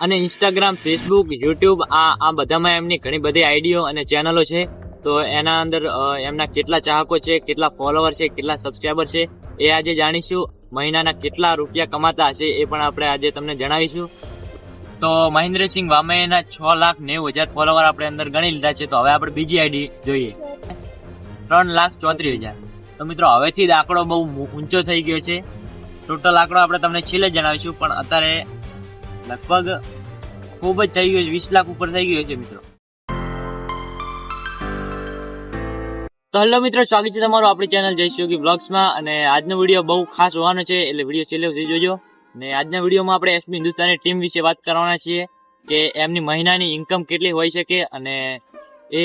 અને Instagram Facebook YouTube આ આ બધામાં એમની ઘણી બધી આઈડીઓ અને ચેનલો છે. તો એના અંદર એમના કેટલા ચાહકો છે, કેટલા ફોલોવર છે, કેટલા સબસ્ક્રાઈબર છે, એ આજે જાણીશું. મહિનાના કેટલા રૂપિયા કમાતા હશે એ પણ આપણે આજે તમને જણાવીશું. તો મહેન્દ્રસિંહ વામૈયાના છ લાખ નેવું હજાર ફોલોવર આપણે અંદર ગણી લીધા છે. તો હવે આપણે બીજી આઈડી જોઈએ. ત્રણ લાખ ચોત્રીસ હજાર. તો મિત્રો, હવેથી જ આંકડો બહુ ઊંચો થઈ ગયો છે. ટોટલ આંકડો આપણે તમને છેલ્લે જણાવીશું, પણ અત્યારે લગભગ ખૂબ જ થઈ ગયો છે. વીસ લાખ ઉપર થઈ ગયો છે મિત્રો. તો હેલો મિત્રો, સ્વાગત છે તમારું આપણી ચેનલ જય યોગી બ્લોગ્સમાં અને આજનો વીડિયો બહુ ખાસ હોવાનો છે, એટલે વીડિયો છેલ્લે સુધી જોજો. અને આજના વિડીયોમાં આપણે એસબી હિન્દુસ્તાની ટીમ વિશે વાત કરવાના છીએ કે એમની મહિનાની ઇન્કમ કેટલી હોઈ શકે અને એ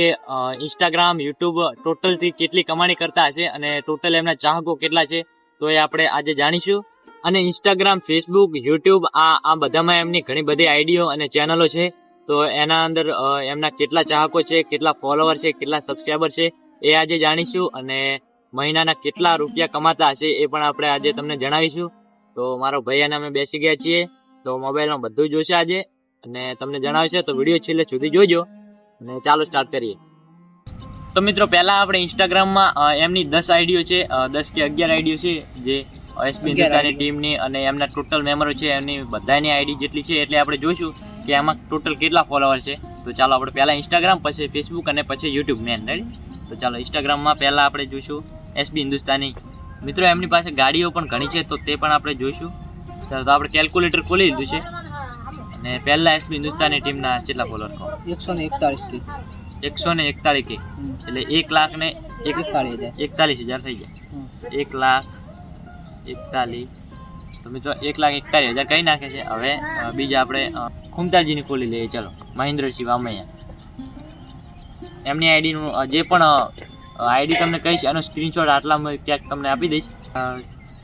ઇન્સ્ટાગ્રામ યુટ્યુબ ટોટલથી કેટલી કમાણી કરતા હશે અને ટોટલ એમના ચાહકો કેટલા છે, તો એ આપણે આજે જાણીશું. અને ઇન્સ્ટાગ્રામ ફેસબુક યુટ્યુબ આ આ બધામાં એમની ઘણી બધી આઈડીઓ અને ચેનલો છે. તો એના અંદર એમના કેટલા ચાહકો છે, કેટલા ફોલોવર છે, કેટલા સબસ્ક્રાઈબર છે, એ આજે જાણીશું અને મહિનાના કેટલા રૂપિયા કમાતા હશે એ પણ આપણે આજે તમને જણાવીશું. તો મારો ભાઈ અને અમે બેસી ગયા છીએ. તો મોબાઈલમાં બધું જોશે આજે. અને તમને જણાવશે તો વીડિયો છેલ્લે સુધી જોજો. અને ચાલો સ્ટાર્ટ કરીએ. તો મિત્રો, પહેલાં આપણે ઇન્સ્ટાગ્રામમાં એમની દસ આઈડીઓ છે દસ કે અગિયાર આઈડીઓ છે, જે એસપી હિન્દુસ્તાની ટીમની અને એમના ટોટલ મેમ્બરો છે એમની બધાની આઈડી જેટલી છે એટલે આપણે જોઈશું કે એમાં ટોટલ કેટલા ફોલોવર છે. તો ચાલો આપણે પહેલા ઇન્સ્ટાગ્રામ પછી ફેસબુક અને પછી યુટ્યુબ મેન રાઈટ તો ચાલો ઇન્સ્ટાગ્રામમાં પહેલાં આપણે જોઈશું એસબી હિન્દુસ્તાની. મિત્રો એમની પાસે ગાડીઓ પણ ઘણી છે તો તે પણ આપણે જોઈશું. ચાલો તો આપણે કેલ્ક્યુલેટર ખોલી લીધું છે. અને પહેલાં એસબી હિન્દુસ્તાની ટીમના કેટલા કહો એકસો ને એકતાલીસ કે. એકસો ને એકતાલીસ કે. એટલે એક લાખ ને એક એકતાલીસ હજાર. એકતાલીસ હજાર થઈ જાય એક લાખ એકતાલીસ. તો મિત્રો એક લાખ એકતાલીસ હજાર કહી નાખે છે. હવે બીજા આપણે ખુમતાજીની ખોલી લઈએ. ચલો મહેન્દ્રસિંહ વામૈયા. એમની આઈડીનું જે પણ આઈડી તમને કહીશ એનો સ્ક્રીનશોટ આટલા ક્યાંક તમને આપી દઈશ.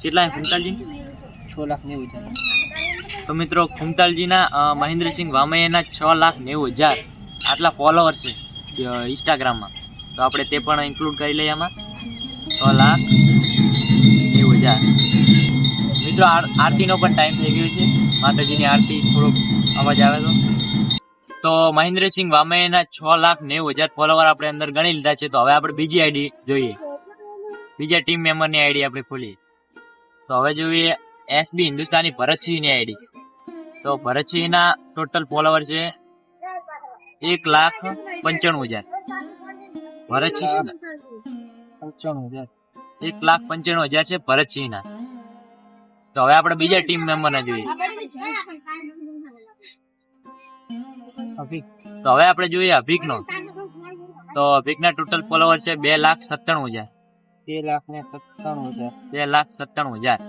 કેટલા ખુમતાલજી? છ લાખ નેવું હજાર. તો મિત્રો ખુમતાલજીના મહેન્દ્રસિંહ વામૈયાના છ લાખ નેવું હજાર આટલા ફોલોવર છે ઇન્સ્ટાગ્રામમાં તો આપણે તે પણ ઇન્ક્લુડ કરી લઈએ આમાં. છ લાખ હજાર મિત્રો, આર- આરતીનો પણ ટાઈમ થઈ ગયો છે. માતાજીની આરતી થોડોક અવાજ આવે તો. તો મહેન્દ્રસિંહ વામૈયાના છ લાખ નેવું હજાર ફોલોવર આપણે અંદર ગણી લીધા છે. તો હવે આપણે બીજી આઈડી જોઈએ. બીજા ટીમ મેમ્બરની આઈડી આપણે ખોલીએ. તો હવે જોઈએ એસબી હિન્દુસ્તાની ભરતસિંહની આઈડી તો ભરતસિંહના ટોટલ ફોલોવર છે એક લાખ પંચાણું હજાર. ભરતસિંહ પંચાણું હજાર. એક લાખ પંચાણું હજાર છે ભરતસિંહના તો હવે આપણે બીજા ટીમ મેમ્બરને જોઈએ. તો હવે આપણે જોઈએ અભિકનો. તો અભિકના ટોટલ ફોલોવર છે બે લાખ સત્તાણું હજાર. બે લાખ ને સત્તાણું હજાર. બે લાખ સત્તાણું હજાર.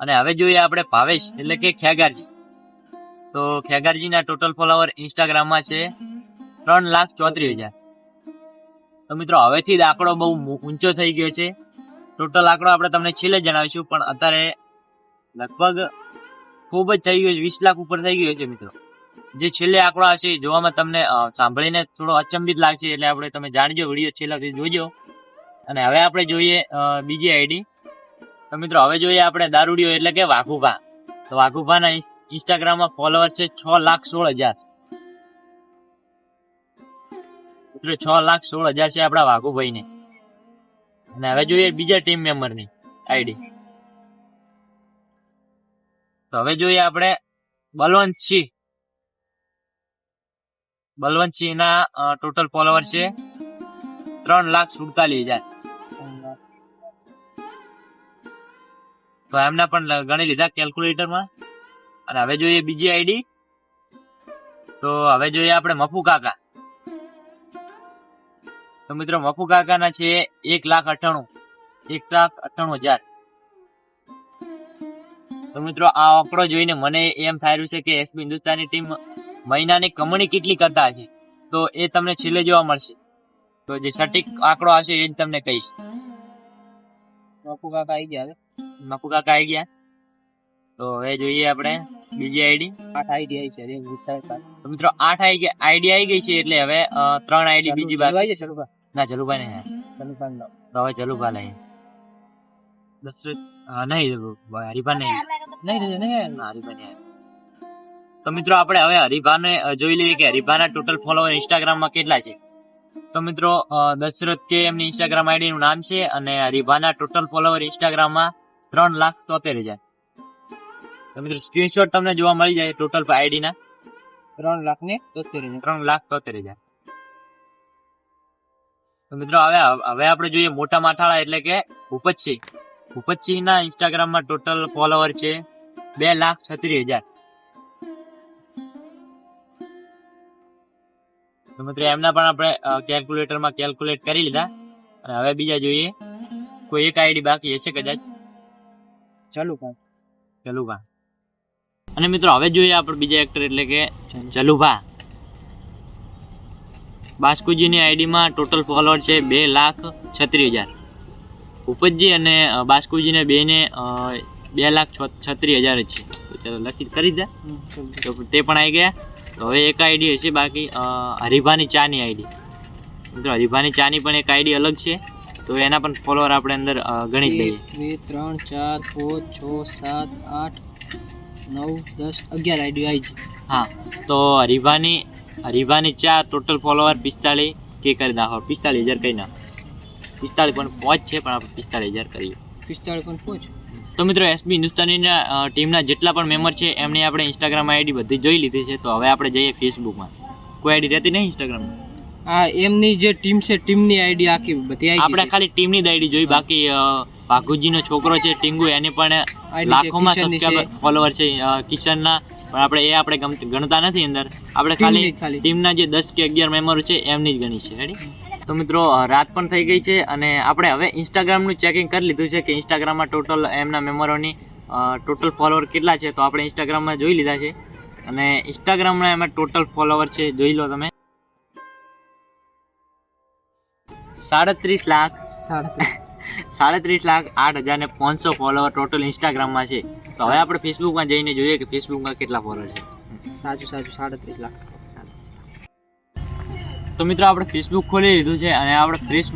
અને હવે જોઈએ આપણે ભાવેશ એટલે કે ખેગારજી. તો ખેગારજીના ટોટલ ફોલોવર ઇન્સ્ટાગ્રામમાં છે ત્રણ લાખ ચોત્રીસ હજાર. તો મિત્રો, હવેથી જ આંકડો બહુ ઊંચો થઈ ગયો છે. ટોટલ આંકડો આપણે તમને છેલ્લે જણાવીશું, પણ અત્યારે લગભગ ખૂબ જ થઈ ગયો છે, વીસ લાખ ઉપર થઈ ગયો છે મિત્રો. જે છેલ્લે આંકડો હશે જોવામાં તમને સાંભળીને થોડો અચંબિત લાગશે, એટલે આપણે તમે જાણજો, વીડિયો છેલ્લા સુધી જોજો. અને હવે આપણે જોઈએ બીજી આઈડી. તો મિત્રો, હવે જોઈએ આપણે દારૂડિયો એટલે કે વાઘુભા. તો વાઘુભાના ઇન્સ્ટાગ્રામમાં ફોલોઅર છે છ લાખ સોળ હજાર. મિત્રો છ લાખ સોળ હજાર છે આપણા વાઘુભાઈને. અને હવે જોઈએ બીજા ટીમ મેમ્બરની આઈડી તો હવે જોઈએ આપણે બલવંતસિંહ. બલવંતસિંહના ટોટલ ફોલોવર છે ત્રણ લાખ સુડતાલીસ હજાર. તો એમના પણ ગણી લીધા કેલ્ક્યુલેટરમાં અને હવે જોઈએ બીજી આઈડી તો હવે જોઈએ આપણે મફુ કાકા. તો મિત્રો વપુ કાકાના છે એક લાખ અઠાણું એક લાખ અઠાણું હજાર. તો મિત્રો આ આંકડો જોઈને મને એમ થાય રહ્યું છે કે એસબી હિન્દુસ્તાની ટીમ મહિનાની કમણી કેટલી કરતા હશે? તો એ તમને છેલ્લે જોવા મળશે. તો જે સટીક આંકડો હશે એ જ તમને કહીશ. બાપુ કાકા આવી ગયા. મફુ કાકા આવી ગયા? તો હવે જોઈએ આપણે બીજી આઈડી. આઠ આઈડી આવી છે. તો મિત્રો આઠ આઈ ગયા આઈડી આવી ગઈ છે એટલે હવે ત્રણ આઈડી બીજી બાકી. ચલુભા ના જલુભાઈ નહીં જલુભાઈ નો. જલુભાઈ લઈએ દશરથ નહીં હરિભા નહીં. નહીં નહીં. હરિભા નહીં. તો મિત્રો આપણે હવે હરીભાને જોઈ લઈએ કે હરીભાના ટોટલ ફોલોવર ઇન્સ્ટાગ્રામમાં કેટલા છે. તો મિત્રો દશરથ કે એમની ઇન્સ્ટાગ્રામ આઈડીનું નામ છે અને હરીભાના ટોટલ ફોલોવર ઇન્સ્ટાગ્રામમાં ત્રણ લાખ તોતેર હજાર. તો મિત્રો સ્ક્રીનશોટ તમને જોવા મળી જાય ટોટલ આઈડીના ત્રણ લાખ ને તોતેર હજાર. ત્રણ લાખ તોતેર હજાર. તો મિત્રો હવે હવે આપણે જોઈએ મોટા માથાળા એટલે કે ભૂપતસિંહ. ભૂપતસિંહ ના ઇન્સ્ટાગ્રામમાં ટોટલ ફોલોવર છે બે લાખ છત્રીસ હજાર. તો મિત્રો એમના પણ આપણે કેલ્ક્યુલેટરમાં કેલ્ક્યુલેટ કરી લીધા. અને હવે બીજા જોઈએ. કોઈ એક આઈડી બાકી હશે કદાચ. ચાલુ કાંઈ ચલુભા. અને મિત્રો હવે જોઈએ આપણે બીજા એક્ટર એટલે કે ચલુભા. બાસ્કુજીની આઈડીમાં ટોટલ ફોલોવર છે બે લાખ છત્રીસ હજાર. ઉપજજી અને બાસ્કુજીને બેને બે લાખ છત્રીસ હજાર જ છે. તો ચાલો લખી કરી દે. તો તે પણ આવી ગયા. તો હવે એક આઈડી હશે બાકી હરિભાની ચાની આઈડી. મિત્રો હરીભાની ચાની પણ એક આઈડી અલગ છે. તો એના પણ ફોલોવર આપણે અંદર ગણી જ લઈએ. બે ત્રણ ચાર પાંચ છ સાત આઠ નવ દસ અગિયાર આઈડી આવી છે. હા તો હરીભાની હરીભાની ચા ટોટલ ફોલોવર પિસ્તાળીસ કે કરી નાખો? પિસ્તાળીસ હજાર કરી નાખો. પિસ્તાળીસ પણ પહોંચ છે પણ આપણે પિસ્તાળીસ હજાર કરીએ. પિસ્તાળીસ પણ પહોંચ તો મિત્રો એસબી હિન્દુસ્તાનીના ટીમના જેટલા પણ મેમ્બર છે એમની આપણે ઇન્સ્ટાગ્રામ આઈડી બધી જોઈ લીધી છે. તો હવે આપણે જઈએ ફેસબુકમાં કોઈ આઈડી રહેતી નહીં ઇન્સ્ટાગ્રામમાં આ એમની જે ટીમ છે ટીમની આઈડી આખી બધી આપણે ખાલી ટીમની જ આઈડી જોઈ. બાકી ભાગુજીનો છોકરો છે ટીંગુ એની પણ લાખોમાં સબસ્ક્રાઈબર ફોલોવર છે. કિશનના. પણ આપણે એ આપણે ગણતા નથી અંદર. આપણે ખાલી ખાલી. ટીમના જે દસ કે અગિયાર મેમ્બર છે એમની જ ગણી છે. રેડી તો મિત્રો રાત પણ થઈ ગઈ છે અને આપણે હવે ઇન્સ્ટાગ્રામનું ચેકિંગ કરી લીધું છે કે ઇન્સ્ટાગ્રામમાં ટોટલ એમના મેમ્બરોની ટોટલ ફોલોવર કેટલા છે તો આપણે ઇન્સ્ટાગ્રામમાં જોઈ લીધા છે. અને ઇન્સ્ટાગ્રામના એમાં ટોટલ ફોલોવર છે જોઈ લો તમે. સાડત્રીસ લાખ. સાડત્રીસ. સાડત્રીસ લાખ આઠ હજાર ને પાંચસો ફોલોવર ટોટલ ઇન્સ્ટાગ્રામમાં છે. તો હવે આપણે ફેસબુકમાં જઈને જોઈએ કે ફેસબુકમાં કેટલા ફોલોવર છે. સાચું સાચું સાડત્રીસ લાખ. તો મિત્રો આપણે ફેસબુક ખોલી લીધું છે અને આપણે ફેસ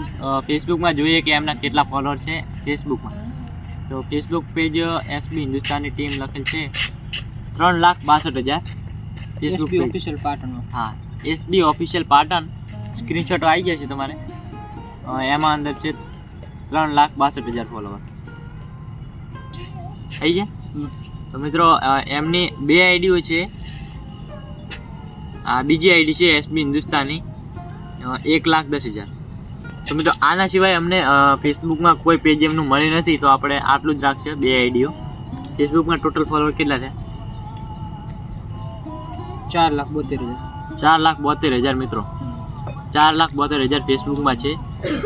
ફેસબુકમાં જોઈએ કે એમના કેટલા ફોલોઅર છે ફેસબુકમાં તો ફેસબુક પેજ એસબી હિન્દુસ્તાનની ટીમ લખેલ છે. ત્રણ લાખ બાસઠ હજાર ફેસબુક ઓફિશિયલ પાટણ હા એસબી ઓફિશિયલ પાટણ સ્ક્રીનશોટ આવી ગયા છે તમારે. એમાં અંદર છે ત્રણ લાખ બાસઠ હજાર ફોલોવર થઈ છે તો મિત્રો એમની બે આઈડીઓ છે. આ બીજી આઈડી છે એસબી હિન્દુસ્તાની. એક લાખ દસ હજાર. તો મિત્રો આના સિવાય અમને ફેસબુકમાં કોઈ પેજ એમનું મળી નથી તો આપણે આટલું જ રાખશે બે આઈડીઓ ફેસબુકમાં ટોટલ ફોલોવર કેટલા છે ચાર લાખ બોતેર હજાર. ચાર લાખ બોતેર હજાર મિત્રો. ચાર લાખ બોતેર હજાર ફેસબુકમાં છે.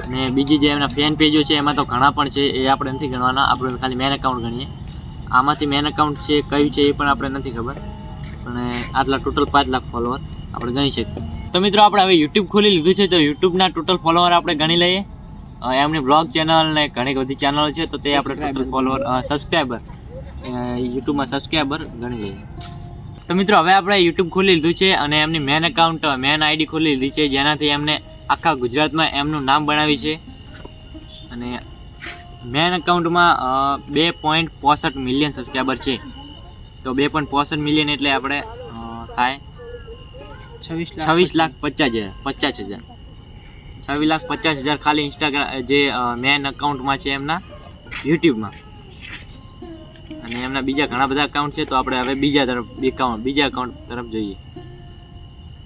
અને બીજી જે એમના ફેન પેજો છે એમાં તો ઘણા પણ છે એ આપણે નથી ગણવાના. આપણે ખાલી મેન એકાઉન્ટ ગણીએ. આમાંથી મેન એકાઉન્ટ છે કયું છે એ પણ આપણે નથી ખબર. અને આટલા ટોટલ પાંચ લાખ ફોલોવર આપણે ગણી શકીએ. તો મિત્રો આપણે હવે યુટ્યુબ ખોલી લીધું છે તો યુટ્યુબના ટોટલ ફોલોવર આપણે ગણી લઈએ. એમની બ્લોગ ચેનલ ને ઘણી બધી ચેનલો છે તો તે આપણે ટોટલ ફોલોવર સબસ્ક્રાઈબર યુટ્યુબમાં સબસ્ક્રાઈબર ગણી લઈએ. તો મિત્રો હવે આપણે યુટ્યુબ ખોલી લીધું છે અને એમની મેન એકાઉન્ટ મેન આઈડી ખોલી લીધી છે જેનાથી એમને આખા ગુજરાતમાં એમનું નામ બનાવ્યું છે. અને મેન એકાઉન્ટમાં બે પોઈન્ટ પોસઠ મિલિયન સબસ્ક્રાઈબર છે. તો બે પોઈન્ટ પોસઠ મિલિયન એટલે આપણે થાય છવ્વીસ લાખ પચાસ. હજાર પચાસ હજાર. છવ્વીસ લાખ પચાસ હજાર ખાલી ઇન્સ્ટાગ્રામ જે મેન એકાઉન્ટમાં છે એમના યુટ્યુબમાં. અને એમના બીજા ઘણા બધા એકાઉન્ટ છે તો આપણે હવે બીજા તરફ એકાઉન્ટ બીજા એકાઉન્ટ તરફ જોઈએ.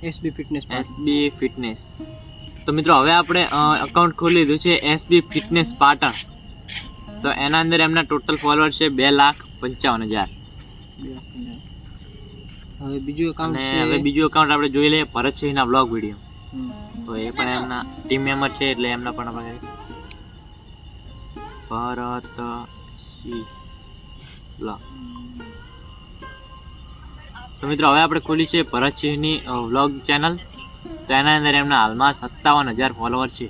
એસબી ફિટનેસ એસબી ફિટનેસ તો મિત્રો હવે આપણે અકાઉન્ટ ખોલી લીધું છે એસબી ફિટનેસ પાટણ તો એના અંદર એમના ટોટલ ફોલોઅર છે બે લાખ પંચાવન હજાર. હવે બીજું એકાઉન્ટ છે હવે બીજું એકાઉન્ટ આપણે જોઈ લઈએ ભરતસિંહના બ્લોગ વીડિયો તો એ પણ એમના ટીમ મેમ્બર છે એટલે એમના પણ આપણે ભરતસિંહ બ્લોગ તો મિત્રો હવે આપણે ખોલી છે ભરતસિંહની વ્લોગ ચેનલ તો એના અંદર એમના હાલમાં સત્તાવન હજાર ફોલોવર છે.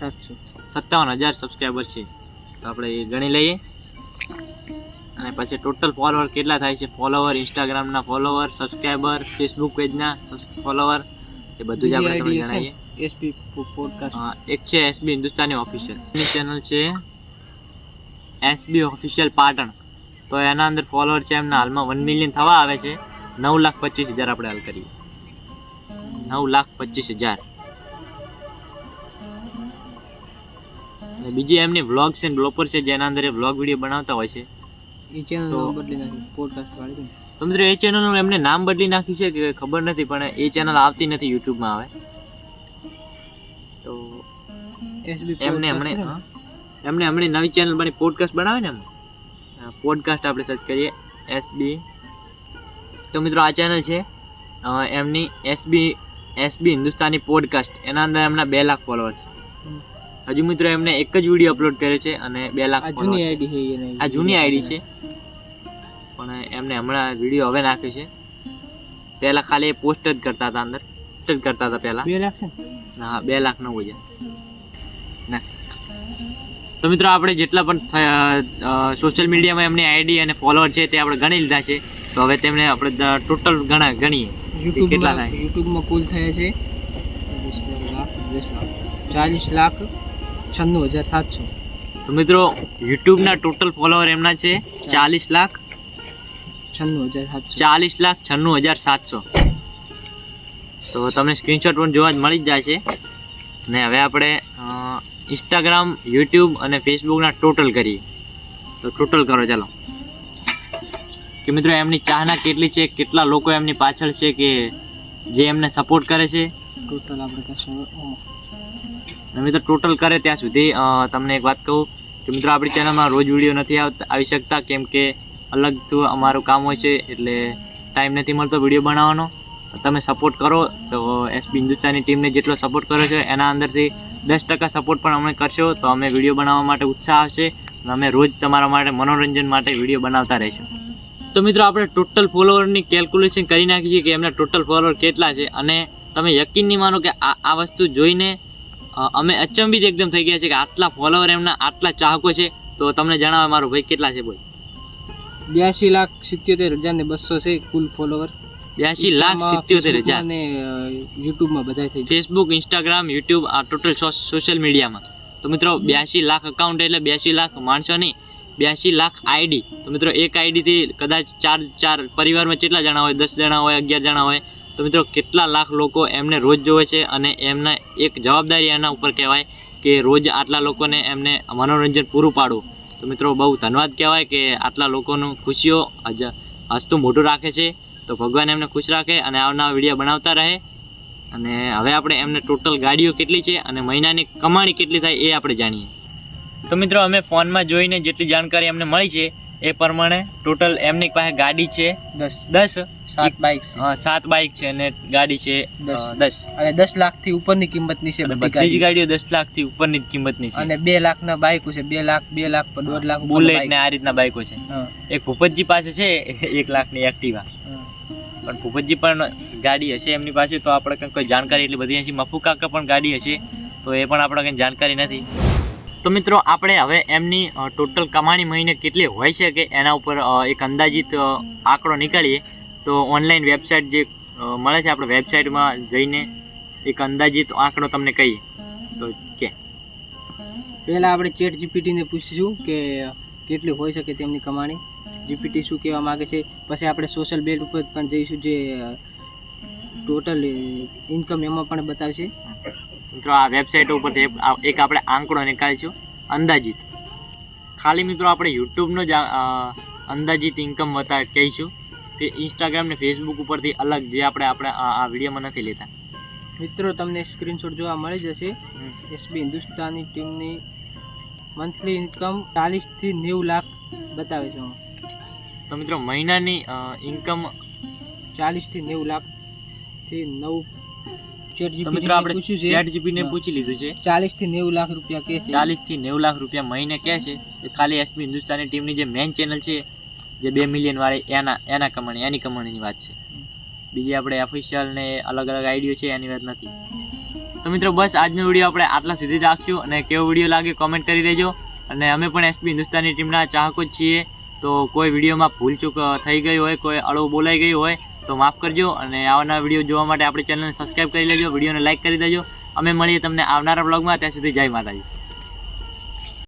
સાતસો સત્તાવન હજાર સબસ્ક્રાઈબર છે. તો આપણે એ ગણી લઈએ. અને પછી ટોટલ ફોલોવર કેટલા થાય છે? ફોલોવર ઇન્સ્ટાગ્રામના ફોલોવર સબસ્ક્રાઈબર ફેસબુક પેજના ફોલોવર એ બધું જ આપણે તમને જણાવીએ. એસપી પોડકાસ્ટ એક છે એસબી હિન્દુસ્તાની ઓફિશિયલ એની ચેનલ છે એસબી ઓફિશિયલ પાટણ તો એના અંદર ફોલોઅર છે એમના હાલમાં વન મિલિયન થવા આવે છે. નવ લાખ પચીસ હજાર આપણે હાલ કરીએ. નવ લાખ પચીસ હજાર. બીજી એમની વ્લોગ છે બ્લોપર છે જેના અંદર વ્લોગ વીડિયો બનાવતા હોય છે. એ ચેનલ તો- બદલી નાખ્યું પોડકાસ્ટ વાળી તો મિત્રો એ ચેનલનું એમને નામ બદલી નાખ્યું છે કે ખબર નથી પણ એ ચેનલ આવતી નથી યુટ્યુબમાં આવે તો એમને? હા, એમને હમણે નવી ચેનલ બની પોડકાસ્ટ બનાવે ને પોડકાસ્ટ આપણે સર્ચ કરીએ એસબી તો મિત્રો આ ચેનલ છે એમની એસબી એસબી હિન્દુસ્તાની પોડકાસ્ટ એના અંદર એમના બે લાખ ફોલોઅર છે હજુ મિત્રો એમને એક જ વીડિયો અપલોડ કર્યો છે અને બે લાખ જૂની આઈડી છે આ જૂની આઈડી છે. પણ એમને હમણાં વીડિયો હવે નાખ્યો છે. પહેલા ખાલી પોસ્ટ જ કરતા હતા અંદર. પોસ્ટ જ કરતા હતા પહેલા. બે લાખ છે ને? હા બે લાખ નવ હજાર. ના તો મિત્રો આપણે જેટલા પણ સોશિયલ મીડિયામાં એમની આઈડી અને ફોલોઅર છે તે આપણે ગણી લીધા છે. તો હવે તેમને આપણે ટોટલ ગણા ગણીએ. કેટલા થાય? યુટ્યુબમાં કુલ થયા છે ચાલીસ લાખ છન્નું હજાર સાતસો. તો મિત્રો યુટ્યુબના ટોટલ ફોલોવર એમના છે ચાલીસ લાખ છન્નું હજાર સાતસો. ચાલીસ લાખ છન્નું હજાર સાતસો. તો તમને સ્ક્રીનશોટ પણ જોવા જ મળી જ જાય છે. ને હવે આપણે ઇન્સ્ટાગ્રામ યુટ્યુબ અને ફેસબુકના ટોટલ કરીએ. તો ટોટલ કરો ચાલો. કે મિત્રો એમની ચાહના કેટલી છે? કેટલા લોકો એમની પાછળ છે કે જે એમને સપોર્ટ કરે છે? ટોટલ આપણે મિત્રો ટોટલ કરે ત્યાં સુધી તમને એક વાત કહું કે મિત્રો આપણી ચેનલમાં રોજ વીડિયો નથી આવતા આવી શકતા કેમ કે અલગ તો અમારું કામ હોય છે એટલે ટાઈમ નથી મળતો વીડિયો બનાવવાનો. તમે સપોર્ટ કરો તો એસ હિન્દુસ્તાની ટીમને જેટલો સપોર્ટ કર્યો છે એના અંદરથી દસ ટકા સપોર્ટ પણ અમે કરશો તો અમે વીડિયો બનાવવા માટે ઉત્સાહ આવશે અને અમે રોજ તમારા માટે મનોરંજન માટે વીડિયો બનાવતા રહીશું. તો મિત્રો આપણે ટોટલ ફોલોવરની કેલ્ક્યુલેશન કરી નાખી છે કે એમના ટોટલ ફોલોવર કેટલા છે. અને તમે યકીન નહીં માનો કે આ આ વસ્તુ જોઈને અમે અચંબિત એકદમ થઈ ગયા છે કે આટલા ફોલોવર એમના આટલા ચાહકો છે. તો તમને જણાવે મારો ભાઈ કેટલા છે બોલ બ્યાસી લાખ સિત્યોતેર હજાર ને બસો છે કુલ ફોલોવર બ્યાસી લાખ સિત્યોતેર હજાર. અને યુટ્યુબમાં બધા થઈ ફેસબુક ઇન્સ્ટાગ્રામ યુટ્યુબ આ ટોટલ સોશિયલ મીડિયામાં તો મિત્રો બ્યાસી લાખ અકાઉન્ટ એટલે બ્યાસી લાખ માણસો નહીં. બ્યાસી લાખ આઈડી. તો મિત્રો એક આઈડીથી કદાચ ચાર ચાર પરિવારમાં કેટલા જણા હોય? દસ જણા હોય, અગિયાર જણા હોય? તો મિત્રો કેટલા લાખ લોકો એમને રોજ જોવે છે અને એમને એક જવાબદારી એના ઉપર કહેવાય કે રોજ આટલા લોકોને એમને મનોરંજન પૂરું પાડવું. તો મિત્રો બહુ ધન્યવાદ કહેવાય કે આટલા લોકોનું ખુશીઓ હસતું મોઢું રાખે છે. તો ભગવાન એમને ખુશ રાખે અને આવનાર વીડિયો બનાવતા રહે. અને હવે આપણે એમને ટોટલ ગાડીઓ કેટલી છે અને મહિનાની કમાણી કેટલી થાય એ આપણે જાણીએ. તો મિત્રો અમે ફોનમાં જોઈને જેટલી જાણકારી અમને મળી છે એ પ્રમાણે ટોટલ એમની પાસે ગાડી છે દસ. દસ? સાત બાઇક સાત બાઇક છે અને ગાડી છે દસ. અને દસ લાખથી ઉપરની કિંમતની છે બધી જ ગાડીઓ. દસ લાખથી ઉપરની જ કિંમતની છે. અને બે લાખ ના બાઇકો છે બે લાખ બે લાખ પર દોઢ લાખ ઉપરના બુલેટ. ને આ રીતના બાઇકો છે. એક ભૂપતજી પાસે છે એક લાખની એક્ટિવા પણ ભૂપતજી પણ ગાડી હશે એમની પાસે તો આપણે કંઈ કોઈ જાણકારી એટલી બધી નથી. મફુ કાકા પણ ગાડી હશે તો એ પણ આપણે કંઈ જાણકારી નથી. તો મિત્રો, આપણે હવે એમની ટોટલ કમાણી મહિને કેટલી હોય છે કે એના ઉપર એક અંદાજિત આંકડો નીકાળીએ. તો ઓનલાઈન વેબસાઇટ જે મળે છે આપણે વેબસાઇટમાં જઈને એક અંદાજિત આંકડો તમને કહીએ. તો કે. પહેલાં આપણે ચેટ જીપીટીને પૂછીશું કે કેટલી હોઈ શકે તેમની કમાણી. જીપીટી શું કહેવા માંગે છે? પછી આપણે સોશિયલ બેટ ઉપર પણ જઈશું જે ટોટલ ઇન્કમ એમાં પણ બતાવશે. મિત્રો આ વેબસાઇટ ઉપરથી એક- આપણે આંકડો નીકાળીશું અંદાજિત ખાલી મિત્રો આપણે યુટ્યુબનો જ અંદાજિત ઇન્કમ બતા કહીશું કે ઇન્સ્ટાગ્રામ ને ફેસબુક ઉપરથી અલગ જે આપણે આપણે આ વિડીયોમાં નથી લેતા મિત્રો તમને સ્ક્રીનશોટ જોવા મળી જશે. એસબી હિન્દુસ્તાની ટીમની મંથલી ઇન્કમ ચાલીસથી નેવું લાખ બતાવે છે. તો મિત્રો મહિનાની ઇન્કમ ચાલીસથી નેવું લાખથી નવ મિત્રો આપણે ચેટ જીપીને હા. પૂછી લીધું છે. ચાલીસથી નેવું લાખ રૂપિયા કે ચાલીસથી નેવું લાખ રૂપિયા મહિને કહે છે. ખાલી એસપી હિન્દુસ્તાની ટીમની જે મેઇન ચેનલ છે જે બે મિલિયન વાળી એના એના કમાણી એની કમાણીની વાત છે. બીજી આપણે ઓફિશિયલ ને અલગ અલગ આઈડિયો છે એની વાત નથી. તો મિત્રો બસ આજનો વીડિયો આપણે આટલા સુધી રાખશું અને કેવો વીડિયો લાગે કોમેન્ટ કરી દેજો. અને અમે પણ એસપી હિન્દુસ્તાની ટીમના ચાહકો જ છીએ. તો કોઈ વિડીયોમાં ભૂલચૂક ચૂક થઈ ગઈ હોય કોઈ અળવું બોલાઈ ગયું હોય તો માફ કરજો અને આવનારા વીડિયો જોવા માટે આપણી ચેનલને સબસ્ક્રાઈબ કરી લેજો, વિડીયોને લાઈક કરી દેજો. અમે મળીએ તમને આવનારા બ્લોગમાં ત્યાં સુધી જય માતાજી.